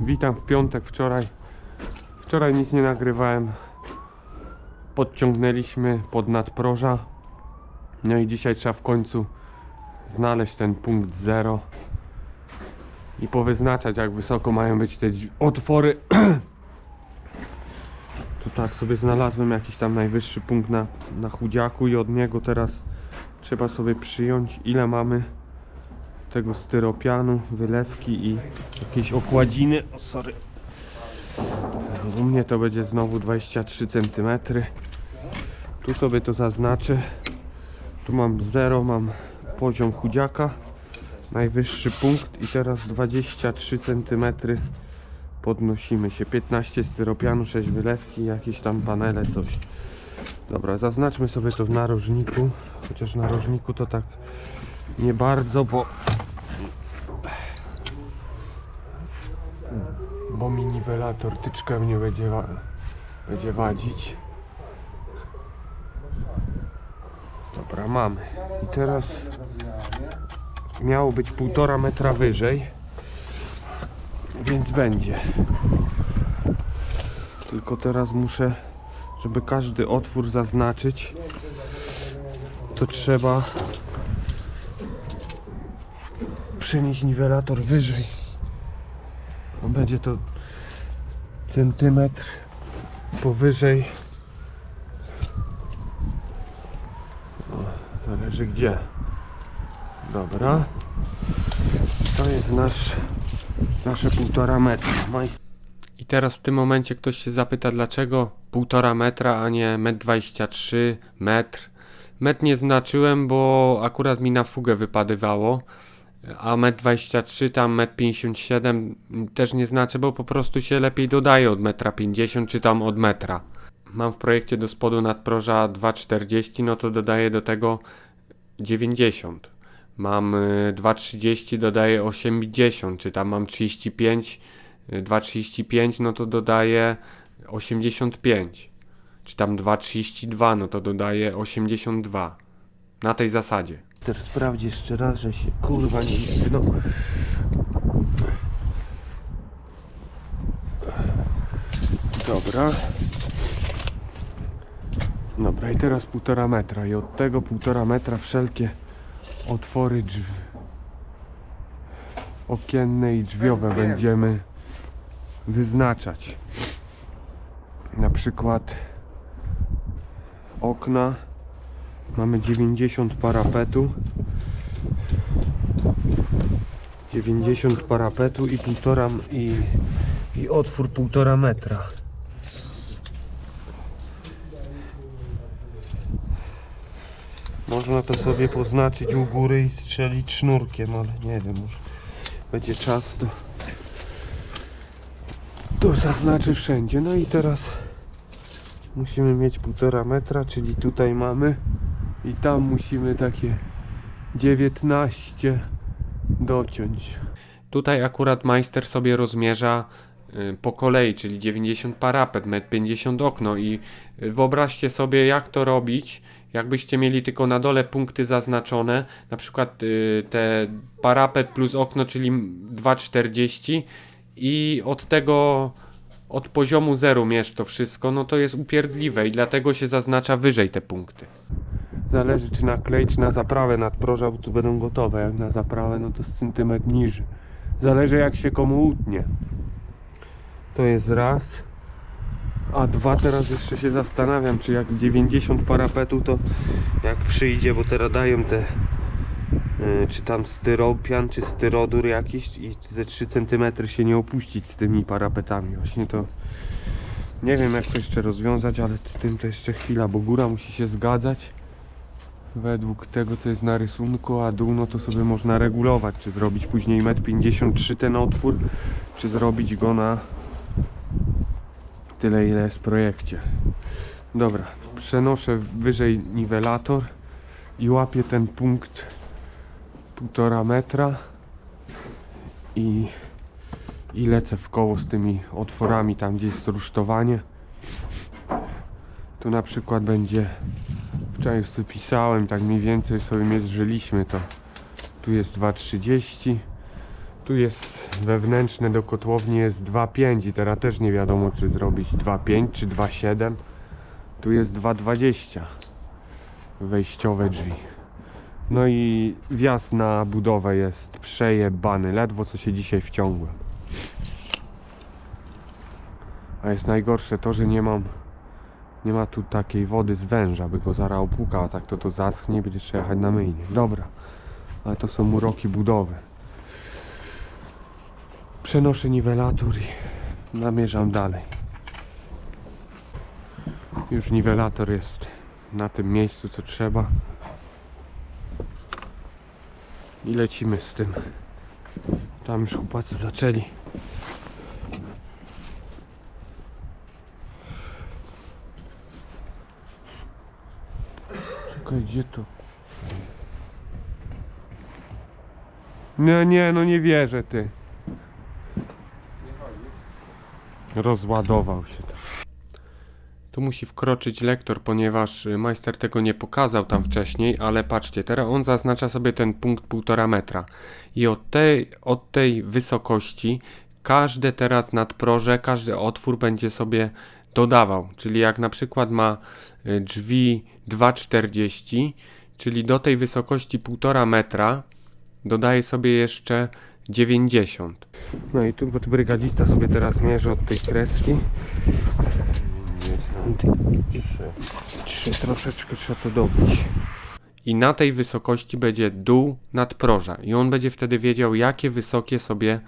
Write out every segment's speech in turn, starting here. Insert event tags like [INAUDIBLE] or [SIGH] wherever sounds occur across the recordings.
Witam w piątek wczoraj. Wczoraj nic nie nagrywałem. Podciągnęliśmy pod nadproża. No i dzisiaj trzeba w końcu znaleźć ten punkt zero i powyznaczać jak wysoko mają być te otwory. [CLEARS THROAT] To tak sobie znalazłem jakiś tam najwyższy punkt na, na chudziaku i od niego teraz trzeba sobie przyjąć ile mamy tego styropianu, wylewki i jakieś okładziny. O, sorry. U mnie to będzie znowu 23 cm. Tu sobie to zaznaczę. Tu mam 0, mam poziom chudziaka. Najwyższy punkt i teraz 23 cm podnosimy się. 15 styropianu, 6 wylewki, jakieś tam panele, coś. Dobra, zaznaczmy sobie to w narożniku. Chociaż narożniku to tak nie bardzo, bo tyczkę mnie będzie, wa- będzie wadzić. Dobra, mamy. I teraz miało być półtora metra wyżej, więc będzie. Tylko teraz muszę, żeby każdy otwór zaznaczyć, to trzeba przenieść niwelator wyżej. Będzie to centymetr powyżej. O, zależy gdzie. Dobra. To jest nasz, nasze półtora metra. I teraz w tym momencie ktoś się zapyta, dlaczego półtora metra, a nie metr 23, metr. Metr nie znaczyłem, bo akurat mi na fugę wypadywało. A metr 23, tam metr 57 też nie znaczy, bo po prostu się lepiej dodaje od metra 50 czy tam od metra. Mam w projekcie do spodu nadproża 2,40, no to dodaję do tego 90. Mam y, 2,30, dodaję 80, czy tam mam 35, y, 2,35, no to dodaję 85. Czy tam 2,32, no to dodaję 82. Na tej zasadzie. Teraz sprawdź jeszcze raz, że się kurwa nie no. Dobra. Dobra i teraz półtora metra i od tego półtora metra wszelkie otwory drzwi okienne i drzwiowe będziemy wyznaczać. Na przykład okna Mamy 90 parapetu. 90 parapetu i półtora i, i otwór półtora metra. Można to sobie poznaczyć u góry i strzelić sznurkiem, ale nie wiem, może będzie czas to to zaznaczy wszędzie. No i teraz musimy mieć półtora metra, czyli tutaj mamy i tam musimy takie 19 dociąć. Tutaj akurat majster sobie rozmierza y, po kolei, czyli 90 parapet, 1,50 m okno i y, wyobraźcie sobie jak to robić, jakbyście mieli tylko na dole punkty zaznaczone, na przykład y, te parapet plus okno, czyli 2,40 i od tego od poziomu zero mierz to wszystko, no to jest upierdliwe i dlatego się zaznacza wyżej te punkty. Zależy czy nakleić na zaprawę nadproża, bo tu będą gotowe. Jak na zaprawę, no to z centymetr niżej. Zależy jak się komu utnie. To jest raz. A dwa teraz jeszcze się zastanawiam, czy jak 90 parapetu to jak przyjdzie, bo teraz dają te y, czy tam styropian, czy styrodur jakiś i te 3 cm się nie opuścić z tymi parapetami. Właśnie to nie wiem jak to jeszcze rozwiązać, ale z tym to jeszcze chwila, bo góra musi się zgadzać według tego co jest na rysunku, a dół no to sobie można regulować, czy zrobić później 1,53 m ten otwór, czy zrobić go na tyle ile jest w projekcie. Dobra, przenoszę wyżej niwelator i łapię ten punkt półtora metra i, i lecę w koło z tymi otworami tam gdzie jest rusztowanie tu na przykład będzie wczoraj już pisałem tak mniej więcej sobie mierzyliśmy to tu jest 2,30 Tu jest wewnętrzne do kotłowni jest 2,5 i teraz też nie wiadomo czy zrobić 2,5 czy 2,7. Tu jest 2,20 wejściowe drzwi. No i wjazd na budowę jest przejebany, ledwo co się dzisiaj wciągłem. A jest najgorsze to, że nie mam nie ma tu takiej wody z węża, by go zaraz opłukał, a tak to to zaschnie i będzie trzeba jechać na myjnie. Dobra, ale to są uroki budowy. Przenoszę niwelator i namierzam dalej. Już niwelator jest na tym miejscu co trzeba. I lecimy z tym. Tam już chłopacy zaczęli. Czekaj, gdzie to? Nie, nie, no nie wierzę ty. Rozładował się. Tu musi wkroczyć lektor, ponieważ y, majster tego nie pokazał tam wcześniej, ale patrzcie, teraz on zaznacza sobie ten punkt 1,5 metra. I od tej, od tej wysokości każde teraz nadproże, każdy otwór będzie sobie dodawał. Czyli jak na przykład ma y, drzwi 2,40, czyli do tej wysokości 1,5 metra dodaje sobie jeszcze 90. No i tu brygadzista sobie teraz mierzy od tej kreski. Trzy troszeczkę trzeba to dobić. I na tej wysokości będzie dół nadproża. I on będzie wtedy wiedział, jakie wysokie sobie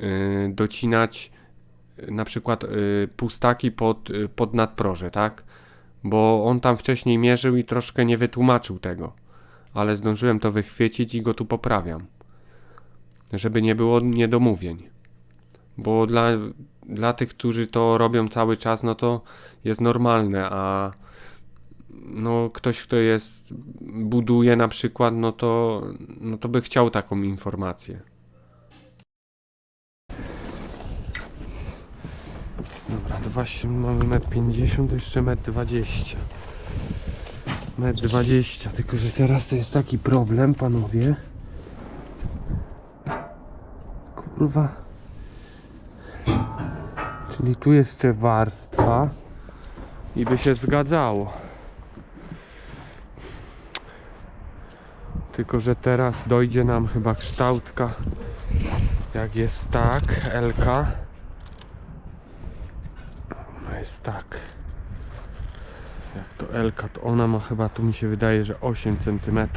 yy, docinać na przykład yy, pustaki pod, yy, pod nadproże, tak? Bo on tam wcześniej mierzył i troszkę nie wytłumaczył tego. Ale zdążyłem to wychwycić i go tu poprawiam. Żeby nie było niedomówień. Bo dla, dla tych, którzy to robią cały czas, no to jest normalne, a no ktoś, kto jest, buduje na przykład, no to, no to by chciał taką informację. Dobra, 2, mamy 1,50 m, to jeszcze 1,20 m. 1,20 m, tylko że teraz to jest taki problem, panowie. Kurwa. Czyli tu jeszcze warstwa i by się zgadzało. Tylko, że teraz dojdzie nam chyba kształtka jak jest tak, LK jest tak. Jak to LK to ona ma chyba tu mi się wydaje, że 8 cm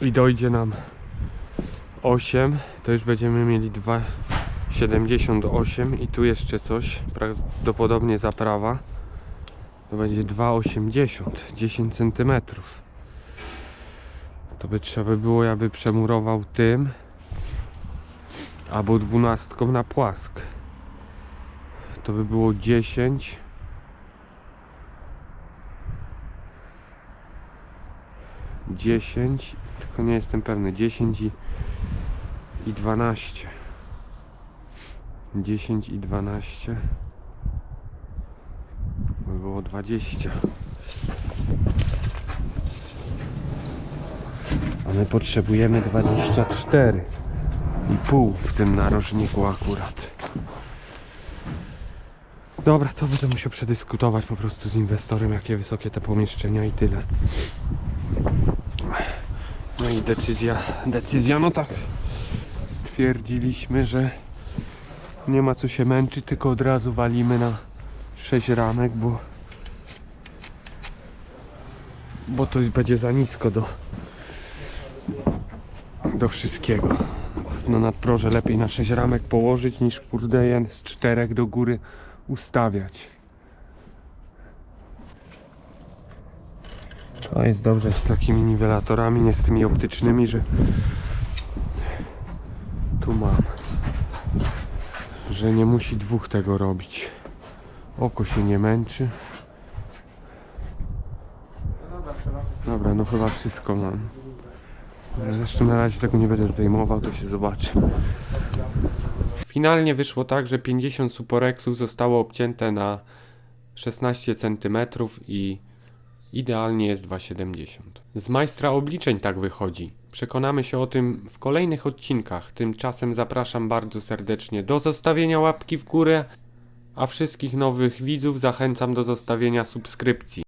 i dojdzie nam 8 to już będziemy mieli 2,78 i tu jeszcze coś prawdopodobnie zaprawa. To będzie 2,80 10 cm to by trzeba by było ja by przemurował tym albo dwunastką na płask to by było 10 10 tylko nie jestem pewny. 10 i, i 12 10 i 12 by było 20 a my potrzebujemy 24 i pół w tym narożniku akurat dobra to będę musiał przedyskutować po prostu z inwestorem jakie wysokie te pomieszczenia i tyle no i decyzja decyzja no tak stwierdziliśmy, że nie ma co się męczyć, tylko od razu walimy na 6 ramek, bo bo to będzie za nisko do do wszystkiego. No nadproże lepiej na 6 ramek położyć niż kurde je z czterech do góry ustawiać. To jest dobrze. Z takimi niwelatorami, nie z tymi optycznymi, że tu mam że nie musi dwóch tego robić. Oko się nie męczy. Dobra no chyba wszystko mam. Zresztą na razie tego nie będę zdejmował to się zobaczy finalnie wyszło tak, że 50 suporexów zostało obcięte na 16 cm i idealnie jest 2,70 z majstra obliczeń tak wychodzi Przekonamy się o tym w kolejnych odcinkach. Tymczasem zapraszam bardzo serdecznie do zostawienia łapki w górę, a wszystkich nowych widzów zachęcam do zostawienia subskrypcji.